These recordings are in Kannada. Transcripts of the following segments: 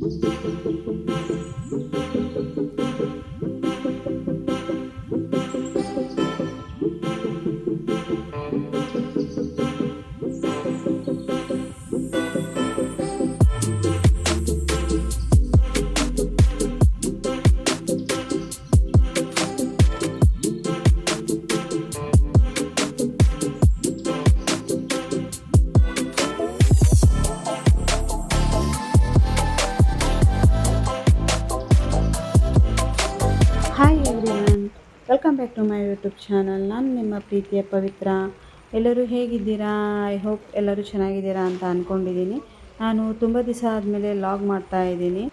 Música back to my YouTube channel ನಾನು ನಿಮ್ಮ ಪ್ರೀತಿಯ ಪವಿತ್ರ. ಎಲ್ಲರೂ ಹೇಗಿದ್ದೀರಾ? ಐ ಹೋಪ್ ಎಲ್ಲರೂ ಚೆನ್ನಾಗಿದ್ದೀರಾ ಅಂತ ಅಂದ್ಕೊಂಡಿದ್ದೀನಿ ನಾನು ತುಂಬ ದಿವಸ ಆದಮೇಲೆ ಲಾಗ್ ಮಾಡ್ತಾ ಇದ್ದೀನಿ.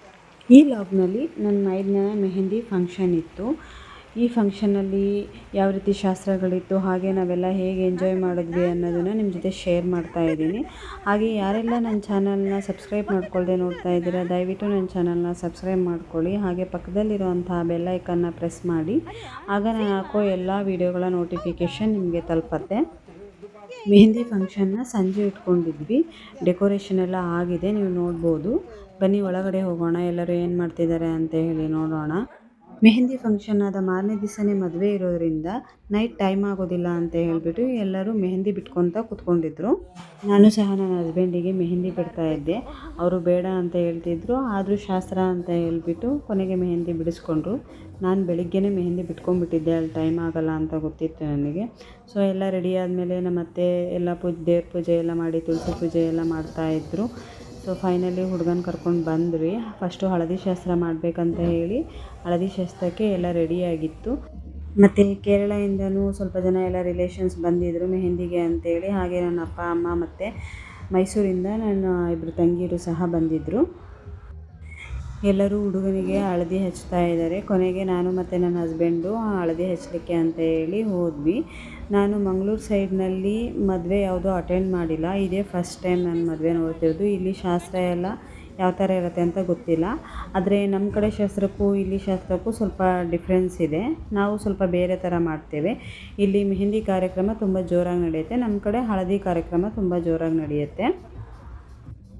ಈ ಲಾಗ್ನಲ್ಲಿ ನನ್ನ ಐದನೇ ಮೆಹಂದಿ ಫಂಕ್ಷನ್ ಇತ್ತು. ಈ ಫಂಕ್ಷನಲ್ಲಿ ಯಾವ ರೀತಿ ಶಾಸ್ತ್ರಗಳಿತ್ತು, ಹಾಗೆ ನಾವೆಲ್ಲ ಹೇಗೆ ಎಂಜಾಯ್ ಮಾಡಿದ್ವಿ ಅನ್ನೋದನ್ನು ನಿಮ್ಮ ಜೊತೆ ಶೇರ್ ಮಾಡ್ತಾ ಇದ್ದೀನಿ. ಹಾಗೆ ಯಾರೆಲ್ಲ ನನ್ನ ಚಾನಲ್ನ ಸಬ್ಸ್ಕ್ರೈಬ್ ಮಾಡ್ಕೊಳ್ಳದೆ ನೋಡ್ತಾ ಇದ್ದೀರಾ, ದಯವಿಟ್ಟು ನನ್ನ ಚಾನಲ್ನ ಸಬ್ಸ್ಕ್ರೈಬ್ ಮಾಡ್ಕೊಳ್ಳಿ. ಹಾಗೆ ಪಕ್ಕದಲ್ಲಿರುವಂತಹ ಬೆಲ್ ಐಕನ್ನ ಪ್ರೆಸ್ ಮಾಡಿ. ಆಗ ನಾನು ಹಾಕೋ ಎಲ್ಲ ವೀಡಿಯೋಗಳ ನೋಟಿಫಿಕೇಷನ್ ನಿಮಗೆ ತಲುಪತ್ತೆ. ಮೆಹಂದಿ ಫಂಕ್ಷನ್ನ ಸಂಜೆ ಇಟ್ಕೊಂಡಿದ್ವಿ. ಡೆಕೋರೇಷನ್ ಎಲ್ಲ ಆಗಿದೆ, ನೀವು ನೋಡ್ಬೋದು. ಬನ್ನಿ, ಒಳಗಡೆ ಹೋಗೋಣ. ಎಲ್ಲರೂ ಏನು ಮಾಡ್ತಿದ್ದಾರೆ ಅಂತ ಹೇಳಿ ನೋಡೋಣ. ಮೆಹಂದಿ ಫಂಕ್ಷನ್ ಆದ ಮಾರನೇ ದಿವಸನೇ ಮದುವೆ ಇರೋದ್ರಿಂದ ನೈಟ್ ಟೈಮ್ ಆಗೋದಿಲ್ಲ ಅಂತ ಹೇಳಿಬಿಟ್ಟು ಎಲ್ಲರೂ ಮೆಹಂದಿ ಬಿಟ್ಕೊತ ಕೂತ್ಕೊಂಡಿದ್ರು. ನಾನು ಸಹ ನನ್ನ ಹಸ್ಬೆಂಡಿಗೆ ಮೆಹಂದಿ ಬಿಡ್ತಾ ಇದ್ದೆ. ಅವರು ಬೇಡ ಅಂತ ಹೇಳ್ತಿದ್ರು. ಆದರೂ ಶಾಸ್ತ್ರ ಅಂತ ಹೇಳ್ಬಿಟ್ಟು ಕೊನೆಗೆ ಮೆಹಂದಿ ಬಿಡಿಸ್ಕೊಂಡ್ರು. ನಾನು ಬೆಳಿಗ್ಗೆನೇ ಮೆಹಂದಿ ಬಿಟ್ಕೊಂಡ್ಬಿಟ್ಟಿದ್ದೆ. ಅಲ್ಲಿ ಟೈಮ್ ಆಗಲ್ಲ ಅಂತ ಗೊತ್ತಿತ್ತು ನನಗೆ. ಸೊ ಎಲ್ಲ ರೆಡಿ ಆದಮೇಲೆ ನಮ್ಮ ಅತ್ತೆ ಎಲ್ಲ ಪೂಜೆ ದೇವ್ರ ಪೂಜೆ ಎಲ್ಲ ಮಾಡಿ, ತುಳಸಿ ಪೂಜೆ ಎಲ್ಲ ಮಾಡ್ತಾಯಿದ್ರು ಸೊ ಫೈನಲಿ ಹುಡುಗನ ಕರ್ಕೊಂಡು ಬಂದ್ವಿ. ಫಸ್ಟು ಹಳದಿ ಶಾಸ್ತ್ರ ಮಾಡಬೇಕಂತ ಹೇಳಿ ಹಳದಿ ಶಾಸ್ತ್ರಕ್ಕೆ ಎಲ್ಲ ರೆಡಿಯಾಗಿತ್ತು ಮತ್ತು ಕೇರಳದಿಂದನೂ ಸ್ವಲ್ಪ ಜನ ಎಲ್ಲ ರಿಲೇಷನ್ಸ್ ಬಂದಿದ್ದರು ಮೆಹಂದಿಗೆ ಅಂತೇಳಿ. ಹಾಗೆ ನನ್ನ ಅಪ್ಪ, ಅಮ್ಮ ಮತ್ತು ಮೈಸೂರಿಂದ ನನ್ನ ಇಬ್ಬರು ತಂಗಿಯರು ಸಹ ಬಂದಿದ್ದರು ಎಲ್ಲರೂ ಹುಡುಗನಿಗೆ ಹಳದಿ ಹಚ್ತಾ ಇದ್ದಾರೆ. ಕೊನೆಗೆ ನಾನು ಮತ್ತು ನನ್ನ ಹಸ್ಬೆಂಡು ಹಳದಿ ಹಚ್ಚಲಿಕ್ಕೆ ಅಂತ ಹೇಳಿ ಹೋದ್ವಿ. ನಾನು ಮಂಗಳೂರು ಸೈಡ್ನಲ್ಲಿ ಮದುವೆ ಯಾವುದೂ ಅಟೆಂಡ್ ಮಾಡಿಲ್ಲ. ಇದೇ ಫಸ್ಟ್ ಟೈಮ್ ನಾನು ಮದುವೆ ನೋಡ್ತಿರೋದು. ಇಲ್ಲಿ ಶಾಸ್ತ್ರ ಎಲ್ಲ ಯಾವ ಥರ ಇರುತ್ತೆ ಅಂತ ಗೊತ್ತಿಲ್ಲ. ಆದರೆ ನಮ್ಮ ಕಡೆ ಶಾಸ್ತ್ರಕ್ಕೂ ಇಲ್ಲಿ ಶಾಸ್ತ್ರಕ್ಕೂ ಸ್ವಲ್ಪ ಡಿಫ್ರೆನ್ಸ್ ಇದೆ. ನಾವು ಸ್ವಲ್ಪ ಬೇರೆ ಥರ ಮಾಡ್ತೇವೆ. ಇಲ್ಲಿ ಮೆಹಂದಿ ಕಾರ್ಯಕ್ರಮ ತುಂಬ ಜೋರಾಗಿ ನಡೆಯುತ್ತೆ. ನಮ್ಮ ಕಡೆ ಹಳದಿ ಕಾರ್ಯಕ್ರಮ ತುಂಬ ಜೋರಾಗಿ ನಡೆಯುತ್ತೆ.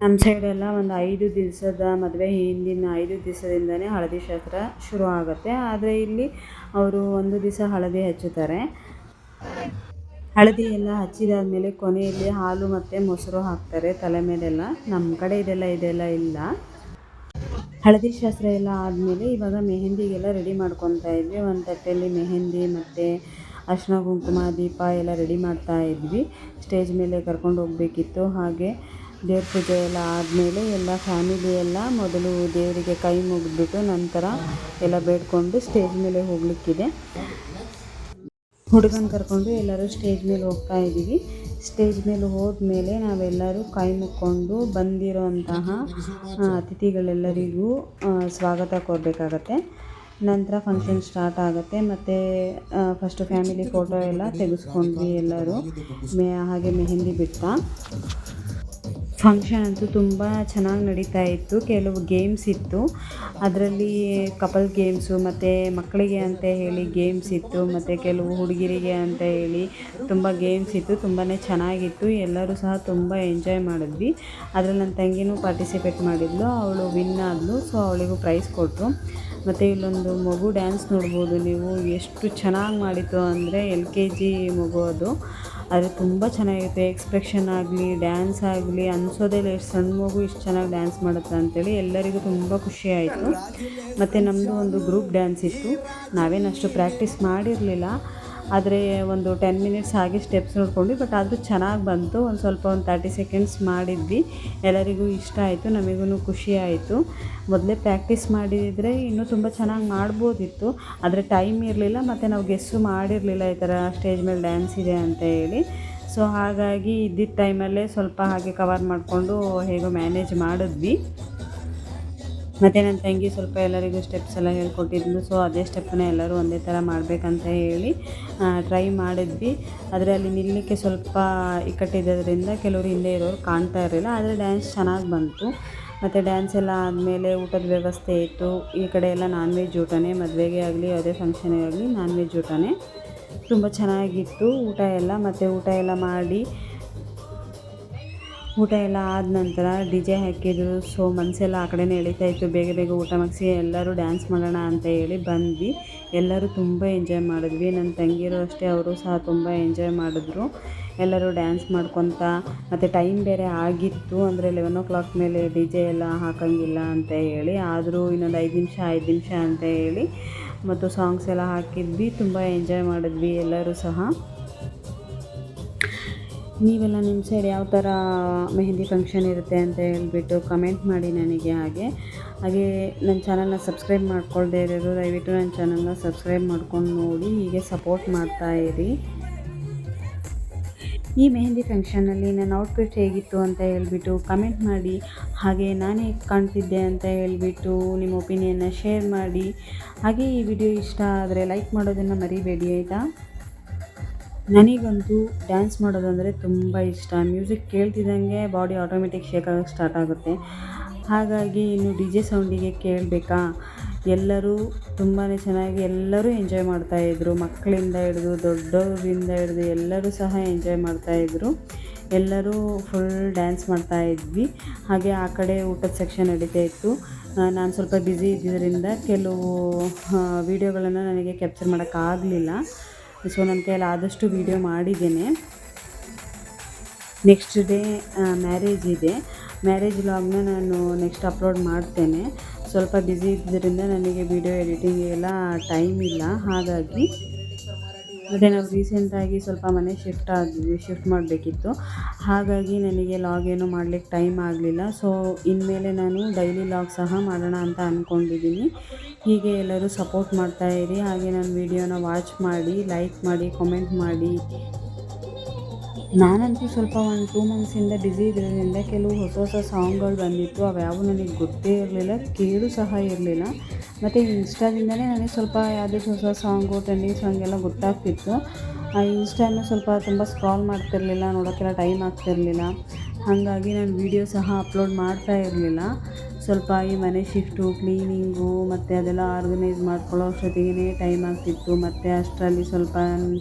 ನಮ್ಮ ಸೈಡೆಲ್ಲ ಒಂದು ಐದು ದಿವಸದ ಮದುವೆ ಹಿಂದಿನ ಐದು ದಿವಸದಿಂದನೇ ಹಳದಿ ಶಾಸ್ತ್ರ ಶುರು ಆಗುತ್ತೆ. ಆದರೆ ಇಲ್ಲಿ ಅವರು ಒಂದು ದಿವಸ ಹಳದಿ ಹಚ್ಚುತ್ತಾರೆ. ಹಳದಿ ಎಲ್ಲ ಹಚ್ಚಿದಾದ್ಮೇಲೆ ಕೊನೆಯಲ್ಲಿ ಹಾಲು ಮತ್ತು ಮೊಸರು ಹಾಕ್ತಾರೆ. ತಲೆ ಮೇಲೆಲ್ಲ. ನಮ್ಮ ಕಡೆ ಇದೆಲ್ಲ ಇದೆಲ್ಲ ಇಲ್ಲ. ಹಳದಿ ಶಾಸ್ತ್ರ ಎಲ್ಲ ಆದಮೇಲೆ ಇವಾಗ ಮೆಹಂದಿಗೆಲ್ಲ ರೆಡಿ ಮಾಡ್ಕೊತಾ ಇದ್ವಿ. ಒಂದು ತಟ್ಟೆಯಲ್ಲಿ ಮೆಹಂದಿ ಮತ್ತು ಅರ್ಶಿನ ಕುಂಕುಮ, ದೀಪ ಎಲ್ಲ ರೆಡಿ ಮಾಡ್ತಾ ಇದ್ವಿ. ಸ್ಟೇಜ್ ಮೇಲೆ ಕರ್ಕೊಂಡು ಹೋಗಬೇಕಿತ್ತು. ಹಾಗೆ ದೇವ್ರ ಪೂಜೆ ಎಲ್ಲ ಆದಮೇಲೆ ಎಲ್ಲ ಫ್ಯಾಮಿಲಿ ಎಲ್ಲ ಮೊದಲು ದೇವರಿಗೆ ಕೈ ಮುಗಿದ್ಬಿಟ್ಟು ನಂತರ ಎಲ್ಲ ಬೇಡ್ಕೊಂಡು ಸ್ಟೇಜ್ ಮೇಲೆ ಹೋಗ್ಲಿಕ್ಕಿದೆ. ಹುಡುಗನ ಕರ್ಕೊಂಡು ಎಲ್ಲರೂ ಸ್ಟೇಜ್ ಮೇಲೆ ಹೋಗ್ತಾ ಇದ್ದೀವಿ. ಸ್ಟೇಜ್ ಮೇಲೆ ಹೋದ್ಮೇಲೆ ನಾವೆಲ್ಲರೂ ಕೈ ಮುಕ್ಕೊಂಡು ಬಂದಿರೋಂತಹ ಅತಿಥಿಗಳೆಲ್ಲರಿಗೂ ಸ್ವಾಗತ ಕೊಡಬೇಕಾಗತ್ತೆ. ನಂತರ ಫಂಕ್ಷನ್ ಸ್ಟಾರ್ಟ್ ಆಗುತ್ತೆ. ಮತ್ತು ಫಸ್ಟು ಫ್ಯಾಮಿಲಿ ಫೋಟೋ ಎಲ್ಲ ತೆಗೆಸ್ಕೊಂಡ್ವಿ ಎಲ್ಲರೂ. ಮೆ, ಹಾಗೆ ಮೆಹಂದಿ ಬಿಡ್ತಾ. ಫಂಕ್ಷನ್ ಅಂತೂ ತುಂಬ ಚೆನ್ನಾಗಿ ನಡೀತಾ ಇತ್ತು. ಕೆಲವು ಗೇಮ್ಸ್ ಇತ್ತು. ಅದರಲ್ಲಿ ಕಪಲ್ ಗೇಮ್ಸು ಮತ್ತು ಮಕ್ಕಳಿಗೆ ಅಂತ ಹೇಳಿ ಗೇಮ್ಸ್ ಇತ್ತು. ಮತ್ತು ಕೆಲವು ಹುಡುಗಿರಿಗೆ ಅಂತ ಹೇಳಿ ತುಂಬ ಗೇಮ್ಸ್ ಇತ್ತು. ತುಂಬಾ ಚೆನ್ನಾಗಿತ್ತು. ಎಲ್ಲರೂ ಸಹ ತುಂಬ ಎಂಜಾಯ್ ಮಾಡಿದ್ವಿ. ಅದರಲ್ಲಿ ನನ್ನ ತಂಗಿನೂ ಪಾರ್ಟಿಸಿಪೇಟ್ ಮಾಡಿದ್ಲು. ಅವಳು ವಿನ್ ಆದಳು ಸೊ ಅವಳಿಗೂ ಪ್ರೈಸ್ ಕೊಟ್ಟರು ಮತ್ತು ಇಲ್ಲೊಂದು ಮಗು ಡ್ಯಾನ್ಸ್ ನೋಡ್ಬೋದು ನೀವು. ಎಷ್ಟು ಚೆನ್ನಾಗಿ ಮಾಡಿತ್ತು ಅಂದರೆ ಎಲ್ ಕೆ ಜಿ ಮಗು ಅದು. ಆದರೆ ತುಂಬ ಚೆನ್ನಾಗಿತ್ತು ಎಕ್ಸ್ಪ್ರೆಷನ್ ಆಗಲಿ ಡ್ಯಾನ್ಸ್ ಆಗಲಿ, ಅನ್ಸೋದೇ ಎಷ್ಟು ಸಣ್ಣ ಮಗು ಇಷ್ಟು ಚೆನ್ನಾಗಿ ಡ್ಯಾನ್ಸ್ ಮಾಡುತ್ತೆ ಅಂತೇಳಿ ಎಲ್ಲರಿಗೂ ತುಂಬ ಖುಷಿ ಆಯಿತು. ಮತ್ತು ನಮ್ಮದು ಒಂದು ಗ್ರೂಪ್ ಡ್ಯಾನ್ಸ್ ಇತ್ತು. ನಾವೇನು ಅಷ್ಟು ಪ್ರಾಕ್ಟೀಸ್ ಮಾಡಿರಲಿಲ್ಲ. ಆದರೆ ಒಂದು ಟೆನ್ ಮಿನಿಟ್ಸ್ ಹಾಗೆ ಸ್ಟೆಪ್ಸ್ ನೋಡ್ಕೊಂಡ್ವಿ ಬಟ್ ಆದರೂ ಚೆನ್ನಾಗಿ ಬಂತು. ಒಂದು ಸ್ವಲ್ಪ ಒಂದು ತರ್ಟಿ ಸೆಕೆಂಡ್ಸ್ ಮಾಡಿದ್ವಿ. ಎಲ್ಲರಿಗೂ ಇಷ್ಟ ಆಯಿತು ನಮಗೂ ಖುಷಿ ಆಯಿತು. ಮೊದಲೇ ಪ್ರ್ಯಾಕ್ಟೀಸ್ ಮಾಡಿದರೆ ಇನ್ನೂ ತುಂಬ ಚೆನ್ನಾಗಿ ಮಾಡ್ಬೋದಿತ್ತು. ಆದರೆ ಟೈಮ್ ಇರಲಿಲ್ಲ, ಮತ್ತು ನಾವು ಗೆಸ್ಸು ಮಾಡಿರಲಿಲ್ಲ ಈ ಥರ ಸ್ಟೇಜ್ ಮೇಲೆ ಡ್ಯಾನ್ಸ್ ಇದೆ ಅಂತ ಹೇಳಿ. ಸೊ ಹಾಗಾಗಿ ಇದ್ದಿದ್ದ ಟೈಮಲ್ಲೇ ಸ್ವಲ್ಪ ಹಾಗೆ ಕವರ್ ಮಾಡಿಕೊಂಡು ಹೇಗೋ ಮ್ಯಾನೇಜ್ ಮಾಡಿದ್ವಿ. ಮತ್ತು ನನ್ನ ತಂಗಿ ಸ್ವಲ್ಪ ಎಲ್ಲರಿಗೂ ಸ್ಟೆಪ್ಸ್ ಎಲ್ಲ ಹೇಳ್ಕೊಟ್ಟಿದ್ಲು. ಸೊ ಅದೇ ಸ್ಟೆಪ್ಪನ್ನ ಎಲ್ಲರೂ ಒಂದೇ ಥರ ಮಾಡಬೇಕಂತ ಹೇಳಿ ಟ್ರೈ ಮಾಡಿದ್ವಿ. ಆದರೆ ಅಲ್ಲಿ ನಿಲ್ಲಲಿಕ್ಕೆ ಸ್ವಲ್ಪ ಇಕ್ಕಟ್ಟಿದ್ದರಿಂದ ಕೆಲವರು ಹಿಂದೆ ಇರೋರು ಕಾಣ್ತಾ ಇರಲಿಲ್ಲ. ಆದರೆ ಡ್ಯಾನ್ಸ್ ಚೆನ್ನಾಗಿ ಬಂತು. ಮತ್ತು ಡ್ಯಾನ್ಸ್ ಎಲ್ಲ ಆದಮೇಲೆ ಊಟದ ವ್ಯವಸ್ಥೆ ಇತ್ತು. ಈ ಕಡೆ ಎಲ್ಲ ನಾನ್ ವೆಜ್ ಊಟನೇ, ಮದುವೆಗೆ ಆಗಲಿ, ಯಾವುದೇ ಫಂಕ್ಷನ್ಗೆ ಆಗಲಿ ನಾನ್ ವೆಜ್ ಊಟನೇ. ತುಂಬ ಚೆನ್ನಾಗಿತ್ತು ಊಟ ಎಲ್ಲ. ಮತ್ತು ಊಟ ಎಲ್ಲ ಮಾಡಿ ಊಟ ಎಲ್ಲ ಆದ ನಂತರ ಡಿ ಜೆ ಹಾಕಿದ್ರು. ಸೊ ಮನಸ್ಸೆಲ್ಲ ಆ ಕಡೆನೇ ಎಳಿತಾ ಇತ್ತು. ಬೇಗ ಬೇಗ ಊಟ ಮುಗಿಸಿ ಎಲ್ಲರೂ ಡ್ಯಾನ್ಸ್ ಮಾಡೋಣ ಅಂತ ಹೇಳಿ ಬಂದ್ವಿ. ಎಲ್ಲರೂ ತುಂಬ ಎಂಜಾಯ್ ಮಾಡಿದ್ವಿ. ನನ್ನ ತಂಗಿರು ಅಷ್ಟೇ, ಅವರು ಸಹ ತುಂಬ ಎಂಜಾಯ್ ಮಾಡಿದ್ರು. ಎಲ್ಲರೂ ಡ್ಯಾನ್ಸ್ ಮಾಡ್ಕೊತ, ಮತ್ತು ಟೈಮ್ ಬೇರೆ ಆಗಿತ್ತು. ಅಂದರೆ ಲೆವೆನ್ ಓ ಕ್ಲಾಕ್ ಮೇಲೆ ಡಿ ಜೆ ಎಲ್ಲ ಹಾಕೋಂಗಿಲ್ಲ ಅಂತ ಹೇಳಿ, ಆದರೂ ಇನ್ನೊಂದು ಐದು ನಿಮಿಷ ಐದು ನಿಮಿಷ ಅಂತ ಹೇಳಿ, ಮತ್ತು ಸಾಂಗ್ಸ್ ಎಲ್ಲ ಹಾಕಿದ್ವಿ. ತುಂಬ ಎಂಜಾಯ್ ಮಾಡಿದ್ವಿ ಎಲ್ಲರೂ ಸಹ. ನೀವೆಲ್ಲ ನಿಮ್ಮ ಸೈಡ್ ಯಾವ ಥರ ಮೆಹಂದಿ ಫಂಕ್ಷನ್ ಇರುತ್ತೆ ಅಂತ ಹೇಳ್ಬಿಟ್ಟು ಕಮೆಂಟ್ ಮಾಡಿ ನನಗೆ ಹಾಗೆ. ಹಾಗೆ ನನ್ನ ಚಾನಲ್ನ ಸಬ್ಸ್ಕ್ರೈಬ್ ಮಾಡ್ಕೊಳ್ದೇ ಇರೋದು ದಯವಿಟ್ಟು ನನ್ನ ಚಾನಲ್ನ ಸಬ್ಸ್ಕ್ರೈಬ್ ಮಾಡ್ಕೊಂಡು ನೋಡಿ, ಹೀಗೆ ಸಪೋರ್ಟ್ ಮಾಡ್ತಾ ಇರಿ. ಈ ಮೆಹಂದಿ ಫಂಕ್ಷನಲ್ಲಿ ನನ್ನ ಔಟ್ಫಿಟ್ ಹೇಗಿತ್ತು ಅಂತ ಹೇಳಿಬಿಟ್ಟು ಕಮೆಂಟ್ ಮಾಡಿ. ಹಾಗೆ ನಾನೇ ಕಾಣ್ತಿದ್ದೆ ಅಂತ ಹೇಳಿಬಿಟ್ಟು ನಿಮ್ಮ ಒಪಿನಿಯನ್ನ ಶೇರ್ ಮಾಡಿ. ಹಾಗೆ ಈ ವಿಡಿಯೋ ಇಷ್ಟ ಆದರೆ ಲೈಕ್ ಮಾಡೋದನ್ನು ಮರಿಬೇಡಿ, ಆಯಿತಾ? ನನಗಂತೂ ಡ್ಯಾನ್ಸ್ ಮಾಡೋದಂದರೆ ತುಂಬ ಇಷ್ಟ. ಮ್ಯೂಸಿಕ್ ಕೇಳ್ತಿದ್ದಂಗೆ ಬಾಡಿ ಆಟೋಮೆಟಿಕ್ ಶೇಕ್ ಆಗೋಕ್ಕೆ ಸ್ಟಾರ್ಟ್ ಆಗುತ್ತೆ. ಹಾಗಾಗಿ ಇನ್ನು ಡಿ ಜೆ ಸೌಂಡಿಗೆ ಕೇಳಬೇಕಾ? ಎಲ್ಲರೂ ತುಂಬಾ ಚೆನ್ನಾಗಿ ಎಲ್ಲರೂ ಎಂಜಾಯ್ ಮಾಡ್ತಾಯಿದ್ರು ಮಕ್ಕಳಿಂದ ಹಿಡಿದು ದೊಡ್ಡವರಿಂದ ಹಿಡಿದು ಎಲ್ಲರೂ ಸಹ ಎಂಜಾಯ್ ಮಾಡ್ತಾಯಿದ್ರು ಎಲ್ಲರೂ ಫುಲ್ ಡ್ಯಾನ್ಸ್ ಮಾಡ್ತಾಯಿದ್ವಿ ಹಾಗೆ ಆ ಕಡೆ ಊಟದ ಸೆಕ್ಷನ್ ನಡೀತಾ ಇತ್ತು. ನಾನು ಸ್ವಲ್ಪ ಬ್ಯುಸಿ ಇದ್ದಿದ್ದರಿಂದ ಕೆಲವು ವೀಡಿಯೋಗಳನ್ನು ನನಗೆ ಕ್ಯಾಪ್ಚರ್ ಮಾಡೋಕ್ಕಾಗಲಿಲ್ಲ. ಸೊ ನನ್ನ ಕೈಯಲ್ಲಿ ಆದಷ್ಟು ವೀಡಿಯೋ ಮಾಡಿದ್ದೇನೆ. ನೆಕ್ಸ್ಟ್ ಡೇ ಮ್ಯಾರೇಜ್ ಇದೆ. ಮ್ಯಾರೇಜ್ ಲಾಗ್ನ ನಾನು ನೆಕ್ಸ್ಟ್ ಅಪ್ಲೋಡ್ ಮಾಡ್ತೇನೆ. ಸ್ವಲ್ಪ ಬ್ಯುಸಿ ಇದ್ದರಿಂದ ನನಗೆ ವೀಡಿಯೋ ಎಲ್ಲ ಟೈಮ್ ಇಲ್ಲ. ಹಾಗಾಗಿ ಮತ್ತು ನಾವು ರೀಸೆಂಟಾಗಿ ಸ್ವಲ್ಪ ಮನೆ ಶಿಫ್ಟ್ ಆಗಿದ್ವಿ ಶಿಫ್ಟ್ ಮಾಡಬೇಕಿತ್ತು. ಹಾಗಾಗಿ ನನಗೆ ಲಾಗ್ ಏನು ಮಾಡ್ಲಿಕ್ಕೆ ಟೈಮ್ ಆಗಲಿಲ್ಲ. ಸೊ ಇನ್ಮೇಲೆ ನಾನು ಡೈಲಿ ಲಾಗ್ ಸಹ ಮಾಡೋಣ ಅಂತ ಅಂದ್ಕೊಂಡಿದ್ದೀನಿ ಹೀಗೆ ಎಲ್ಲರೂ ಸಪೋರ್ಟ್ ಮಾಡ್ತಾ ಇರಿ. ಹಾಗೆ ನನ್ನ ವಿಡಿಯೋನ ವಾಚ್ ಮಾಡಿ ಲೈಕ್ ಮಾಡಿ ಕಮೆಂಟ್ ಮಾಡಿ. ನಾನಂತೂ ಸ್ವಲ್ಪ ಒಂದು ಟೂ ಮಂತ್ಸಿಂದ ಬ್ಯುಸಿ ಇದ್ರಿಂದ ಕೆಲವು ಹೊಸ ಹೊಸ ಸಾಂಗ್ಗಳು ಬಂದಿತ್ತು. ಅವ್ಯಾವು ನನಗೆ ಗೊತ್ತೇ ಇರಲಿಲ್ಲ, ಕೇಳು ಸಹ ಇರಲಿಲ್ಲ. ಮತ್ತು ಇನ್ಸ್ಟಾದಿಂದಲೇ ನನಗೆ ಸ್ವಲ್ಪ ಯಾವುದೇ ಹೊಸ ಸಾಂಗು ಟ್ರೆಂಡಿಂಗ್ ಸಾಂಗ್ ಎಲ್ಲ ಗೊತ್ತಾಗ್ತಿತ್ತು. ಆ ಇನ್ಸ್ಟಾನ ಸ್ವಲ್ಪ ತುಂಬ ಸ್ಕ್ರಾಲ್ ಮಾಡ್ತಿರಲಿಲ್ಲ ನೋಡೋಕ್ಕೆಲ್ಲ ಟೈಮ್ ಆಗ್ತಿರಲಿಲ್ಲ. ಹಾಗಾಗಿ ನಾನು ವೀಡಿಯೋ ಸಹ ಅಪ್ಲೋಡ್ ಮಾಡ್ತಾ ಇರಲಿಲ್ಲ. ಸ್ವಲ್ಪ ಈ ಮನೆ ಶಿಫ್ಟು ಕ್ಲೀನಿಂಗು ಮತ್ತು ಅದೆಲ್ಲ ಆರ್ಗನೈಸ್ ಮಾಡ್ಕೊಳ್ಳೋ ಅಷ್ಟೊತ್ತಿಗೆ ಟೈಮ್ ಆಗ್ತಿತ್ತು. ಮತ್ತು ಅಷ್ಟರಲ್ಲಿ ಸ್ವಲ್ಪ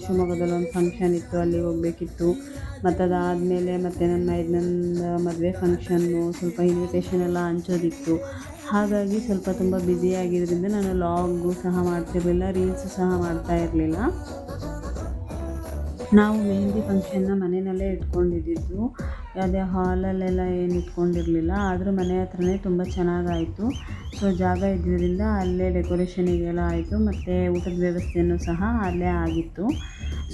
ಶಿವಮೊಗ್ಗದಲ್ಲಿ ಒಂದು ಫಂಕ್ಷನ್ ಇತ್ತು, ಅಲ್ಲಿ ಹೋಗಬೇಕಿತ್ತು. ಮತ್ತು ಅದಾದಮೇಲೆ ಮತ್ತು ನನ್ನ ಇದನ್ನ ಮದುವೆ ಫಂಕ್ಷನ್ನು ಸ್ವಲ್ಪ ಇನ್ವಿಟೇಷನ್ ಎಲ್ಲ ಹಂಚೋದಿತ್ತು. ಹಾಗಾಗಿ ಸ್ವಲ್ಪ ತುಂಬ ಬ್ಯುಸಿಯಾಗಿದ್ದರಿಂದ ನಾನು ಲಾಗು ಸಹ ಮಾಡ್ತಿರಲಿಲ್ಲ ರೀಲ್ಸು ಸಹ ಮಾಡ್ತಾ ಇರಲಿಲ್ಲ. ನಾವು ಮೆಹಂದಿ ಫಂಕ್ಷನ್ನ ಮನೆಯಲ್ಲೇ ಇಟ್ಕೊಂಡಿದ್ದಿದ್ದು ಯಾವುದೇ ಹಾಲಲ್ಲೆಲ್ಲ ಏನು ಇಟ್ಕೊಂಡಿರಲಿಲ್ಲ. ಆದರೂ ಮನೆ ಹತ್ರನೇ ತುಂಬ ಚೆನ್ನಾಗಾಯಿತು. ಸೊ ಜಾಗ ಇದ್ದಿದ್ದರಿಂದ ಅಲ್ಲೇ ಡೆಕೋರೇಷನಿಗೆಲ್ಲ ಆಯಿತು. ಮತ್ತು ಊಟದ ವ್ಯವಸ್ಥೆಯೂ ಸಹ ಅಲ್ಲೇ ಆಗಿತ್ತು.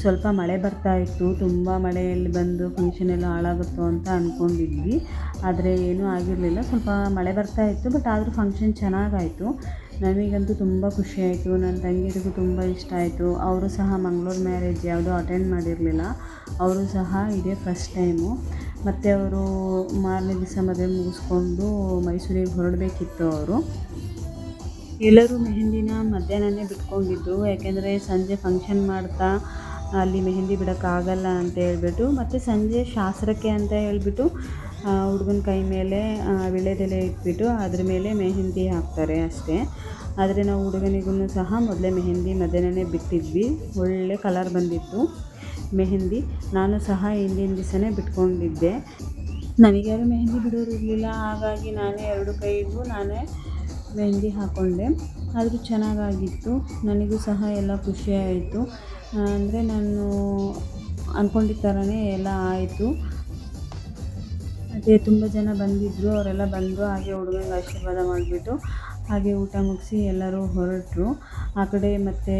ಸ್ವಲ್ಪ ಮಳೆ ಬರ್ತಾ ಇತ್ತು. ತುಂಬ ಮಳೆಯಲ್ಲಿ ಬಂದು ಫಂಕ್ಷನ್ ಎಲ್ಲ ಹಾಳಾಗುತ್ತೋ ಅಂತ ಅಂದ್ಕೊಂಡಿದ್ವಿ ಆದರೆ ಏನೂ ಆಗಿರಲಿಲ್ಲ. ಸ್ವಲ್ಪ ಮಳೆ ಬರ್ತಾ ಇತ್ತು. ಬಟ್ ಆದರೂ ಫಂಕ್ಷನ್ ಚೆನ್ನಾಗಾಯಿತು. ನನಗಂತೂ ತುಂಬ ಖುಷಿಯಾಯಿತು ನನ್ನ ತಂಗಿರಿಗೂ ತುಂಬ ಇಷ್ಟ ಆಯಿತು. ಅವರು ಸಹ ಮಂಗಳೂರು ಮ್ಯಾರೇಜ್ ಯಾವುದೂ ಅಟೆಂಡ್ ಮಾಡಿರಲಿಲ್ಲ. ಅವರು ಸಹ ಇದೇ ಫಸ್ಟ್ ಟೈಮು ಮತ್ತು ಅವರು ಮಾರನೇ ದಿವಸ ಮದುವೆ ಮುಗಿಸ್ಕೊಂಡು ಮೈಸೂರಿಗೆ ಹೊರಡಬೇಕಿತ್ತು ಅವರು. ಎಲ್ಲರೂ ಮೆಹಂದಿನ ಮಧ್ಯಾಹ್ನನೇ ಬಿಟ್ಕೊಂಡಿದ್ರು. ಯಾಕೆಂದರೆ ಸಂಜೆ ಫಂಕ್ಷನ್ ಮಾಡ್ತಾ ಅಲ್ಲಿ ಮೆಹಂದಿ ಬಿಡೋಕ್ಕಾಗಲ್ಲ ಅಂತ ಹೇಳಿಬಿಟ್ಟು, ಮತ್ತು ಸಂಜೆ ಶಾಸ್ತ್ರಕ್ಕೆ ಅಂತ ಹೇಳಿಬಿಟ್ಟು ಹುಡುಗನ ಕೈ ಮೇಲೆ ವಿಳೆದೆಲೆ ಇಟ್ಬಿಟ್ಟು ಅದ್ರ ಮೇಲೆ ಮೆಹಂದಿ ಹಾಕ್ತಾರೆ ಅಷ್ಟೇ. ಆದರೆ ನಾವು ಹುಡುಗನಿಗೂ ಸಹ ಮೊದಲೇ ಮೆಹಂದಿ ಮಧ್ಯಾಹ್ನನೇ ಬಿಟ್ಟಿದ್ವಿ. ಒಳ್ಳೆ ಕಲರ್ ಬಂದಿತ್ತು. ಮೆಹಂದಿ. ನಾನು ಸಹ ಹಿಂದಿನ ದಿವಸನೇ ಬಿಟ್ಕೊಂಡಿದ್ದೆ. ನನಗ್ಯಾರು ಮೆಹಂದಿ ಬಿಡೋರು ಇರಲಿಲ್ಲ. ಹಾಗಾಗಿ ನಾನೇ ಎರಡು ಕೈಗೂ ನಾನೇ ಮೆಹಂದಿ ಹಾಕ್ಕೊಂಡೆ ಆದರೂ ಚೆನ್ನಾಗಾಗಿತ್ತು. ನನಗೂ ಸಹ ಎಲ್ಲ ಖುಷಿ ಆಯಿತು. ಅಂದರೆ ನಾನು ಅಂದ್ಕೊಂಡಿದ್ದ ಥರನೇ ಎಲ್ಲ ಆಯಿತು. ಮತ್ತು ತುಂಬ ಜನ ಬಂದಿದ್ದರು ಅವರೆಲ್ಲ ಬಂದರು ಹಾಗೆ ಹುಡುಗನಿಗೆ ಆಶೀರ್ವಾದ ಮಾಡಿಬಿಟ್ಟು ಹಾಗೆ ಊಟ ಮುಗಿಸಿ ಎಲ್ಲರೂ ಹೊರಟರು. ಆ ಕಡೆ ಮತ್ತು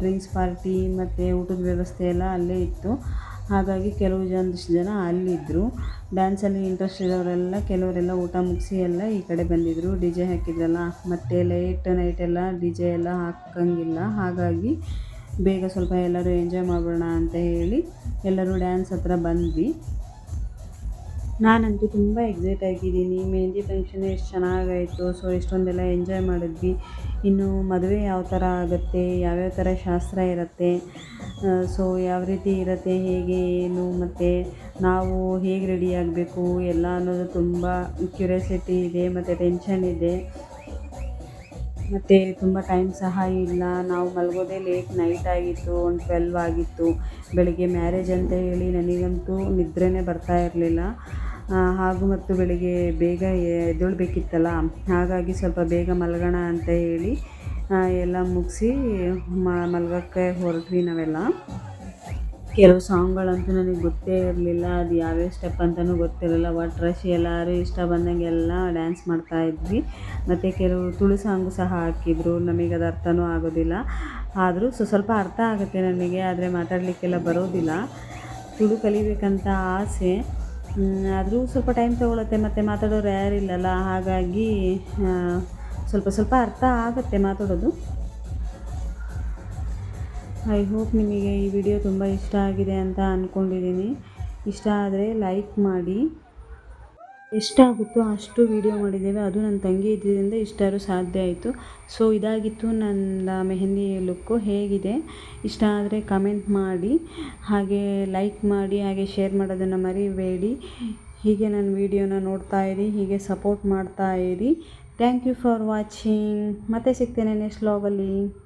ಡ್ರಿಂಕ್ಸ್ ಪಾರ್ಟಿ ಮತ್ತು ಊಟದ ವ್ಯವಸ್ಥೆ ಎಲ್ಲ ಅಲ್ಲೇ ಇತ್ತು. ಹಾಗಾಗಿ ಕೆಲವು ಒಂದಿಷ್ಟು ಜನ ಅಲ್ಲಿದ್ದರು ಡ್ಯಾನ್ಸಲ್ಲಿ ಇಂಟ್ರೆಸ್ಟ್ ಇರೋರೆಲ್ಲ, ಕೆಲವರೆಲ್ಲ ಊಟ ಮುಗಿಸಿ ಎಲ್ಲ ಈ ಕಡೆ ಬಂದಿದ್ದರು ಡಿ ಜೆ ಹಾಕಿದ್ರಲ್ಲ, ಮತ್ತು ಲೈಟ್ ನೈಟ್ ಎಲ್ಲ ಡಿ ಜೆ ಎಲ್ಲ ಹಾಕಂಗಿಲ್ಲ. ಹಾಗಾಗಿ ಬೇಗ ಸ್ವಲ್ಪ ಎಲ್ಲರೂ ಎಂಜಾಯ್ ಮಾಡೋಣ ಅಂತ ಹೇಳಿ ಎಲ್ಲರೂ ಡ್ಯಾನ್ಸ್ ಹತ್ರ ಬಂದ್ವಿ. ನಾನಂತೂ ತುಂಬ ಎಕ್ಸೈಟ್ ಆಗಿದ್ದೀನಿ. ಮೆಹಂದಿ ಫಂಕ್ಷನ್ ಎಷ್ಟು ಚೆನ್ನಾಗಾಯಿತು. ಸೊ ಇಷ್ಟೊಂದೆಲ್ಲ ಎಂಜಾಯ್ ಮಾಡಿದ್ವಿ. ಇನ್ನು ಮದುವೆ ಯಾವ ಥರ ಆಗುತ್ತೆ? ಯಾವ್ಯಾವ ಥರ ಶಾಸ್ತ್ರ ಇರುತ್ತೆ? ಸೊ ಯಾವ ರೀತಿ ಇರುತ್ತೆ? ಹೇಗೆ? ಏನು? ಮತ್ತು ನಾವು ಹೇಗೆ ರೆಡಿ ಆಗಬೇಕು? ಎಲ್ಲ ಅನ್ನೋದು ತುಂಬ ಕ್ಯೂರಿಯಾಸಿಟಿ ಇದೆ. ಮತ್ತು ಟೆನ್ಷನ್ ಇದೆ. ಮತ್ತು ತುಂಬ ಟೈಮ್ ಸಹ ಇಲ್ಲ. ನಾವು ಮಲಗೋದೇ ಲೇಟ್ ನೈಟ್ ಆಗಿತ್ತು. ಒಂದು ಟ್ವೆಲ್ವ್ ಆಗಿತ್ತು. ಬೆಳಗ್ಗೆ ಮ್ಯಾರೇಜ್ ಅಂತ ಹೇಳಿ ನನಗಂತೂ ನಿದ್ರೆನೇ ಬರ್ತಾ ಇರಲಿಲ್ಲ. ಹಾಗೂ ಮತ್ತು ಬೆಳಿಗ್ಗೆ ಬೇಗ ಎದ್ದೇಳಬೇಕಿತ್ತಲ್ಲ, ಹಾಗಾಗಿ ಸ್ವಲ್ಪ ಬೇಗ ಮಲಗೋಣ ಅಂತ ಹೇಳಿ ಎಲ್ಲ ಮುಗಿಸಿ ಮಲಗೋಕ್ಕೆ ಹೊರಟ್ವಿ ನಾವೆಲ್ಲ. ಕೆಲವು ಸಾಂಗ್ಗಳಂತೂ ನನಗೆ ಗೊತ್ತೇ ಇರಲಿಲ್ಲ, ಅದು ಯಾವ್ಯಾವ ಸ್ಟೆಪ್ ಅಂತಲೂ ಗೊತ್ತಿರಲಿಲ್ಲ ಒಟ್ಟು ರಶ್ ಎಲ್ಲರೂ ಇಷ್ಟ ಬಂದಂಗೆಲ್ಲ ಡ್ಯಾನ್ಸ್ ಮಾಡ್ತಾ ಇದ್ವಿ. ಮತ್ತು ಕೆಲವು ತುಳು ಸಾಂಗು ಸಹ ಹಾಕಿದ್ರು, ನಮಗೆ ಅದು ಅರ್ಥನೂ ಆಗೋದಿಲ್ಲ. ಆದರೂ ಸೊ, ಸ್ವಲ್ಪ ಅರ್ಥ ಆಗುತ್ತೆ ನನಗೆ ಆದರೆ ಮಾತಾಡಲಿಕ್ಕೆಲ್ಲ ಬರೋದಿಲ್ಲ. ತುಳು ಕಲಿಬೇಕಂತ ಆಸೆ. ಆದರೂ ಸ್ವಲ್ಪ ಟೈಮ್ ತೊಗೊಳುತ್ತೆ, ಮತ್ತು ಮಾತಾಡೋರು ಯಾರಿಲ್ಲಲ್ಲ ಹಾಗಾಗಿ ಸ್ವಲ್ಪ ಸ್ವಲ್ಪ ಅರ್ಥ ಆಗುತ್ತೆ ಮಾತಾಡೋದು. ಐ ಹೋಪ್ ನಿಮಗೆ ಈ ವಿಡಿಯೋ ತುಂಬ ಇಷ್ಟ ಆಗಿದೆ ಅಂತ ಅಂದ್ಕೊಂಡಿದ್ದೀನಿ ಇಷ್ಟ ಆದರೆ ಲೈಕ್ ಮಾಡಿ. ಎಷ್ಟಾಗುತ್ತೋ ಅಷ್ಟು ವಿಡಿಯೋ ಮಾಡಿದ್ದೇವೆ. ಅದು ನನ್ನ ತಂಗಿ ಇದ್ದಿದ್ದರಿಂದ ಇಷ್ಟಾದ್ರು ಸಾಧ್ಯ ಆಯಿತು. ಸೊ ಇದಾಗಿತ್ತು ನನ್ನ ಮೆಹಂದಿ ಲುಕ್ಕು ಹೇಗಿದೆ. ಇಷ್ಟ ಆದರೆ ಕಮೆಂಟ್ ಮಾಡಿ. ಹಾಗೆ ಲೈಕ್ ಮಾಡಿ, ಹಾಗೆ ಶೇರ್ ಮಾಡೋದನ್ನು ಮರಿಬೇಡಿ. ಹೀಗೆ ನನ್ನ ವೀಡಿಯೋನ ನೋಡ್ತಾ ಇರಿ, ಹೀಗೆ ಸಪೋರ್ಟ್ ಮಾಡ್ತಾ ಇರಿ. ಥ್ಯಾಂಕ್ ಯು ಫಾರ್ ವಾಚಿಂಗ್ ಮತ್ತೆ ಸಿಗ್ತೇನೆ ನೆಕ್ಸ್ಟ್ ಲಾಗಲ್ಲಿ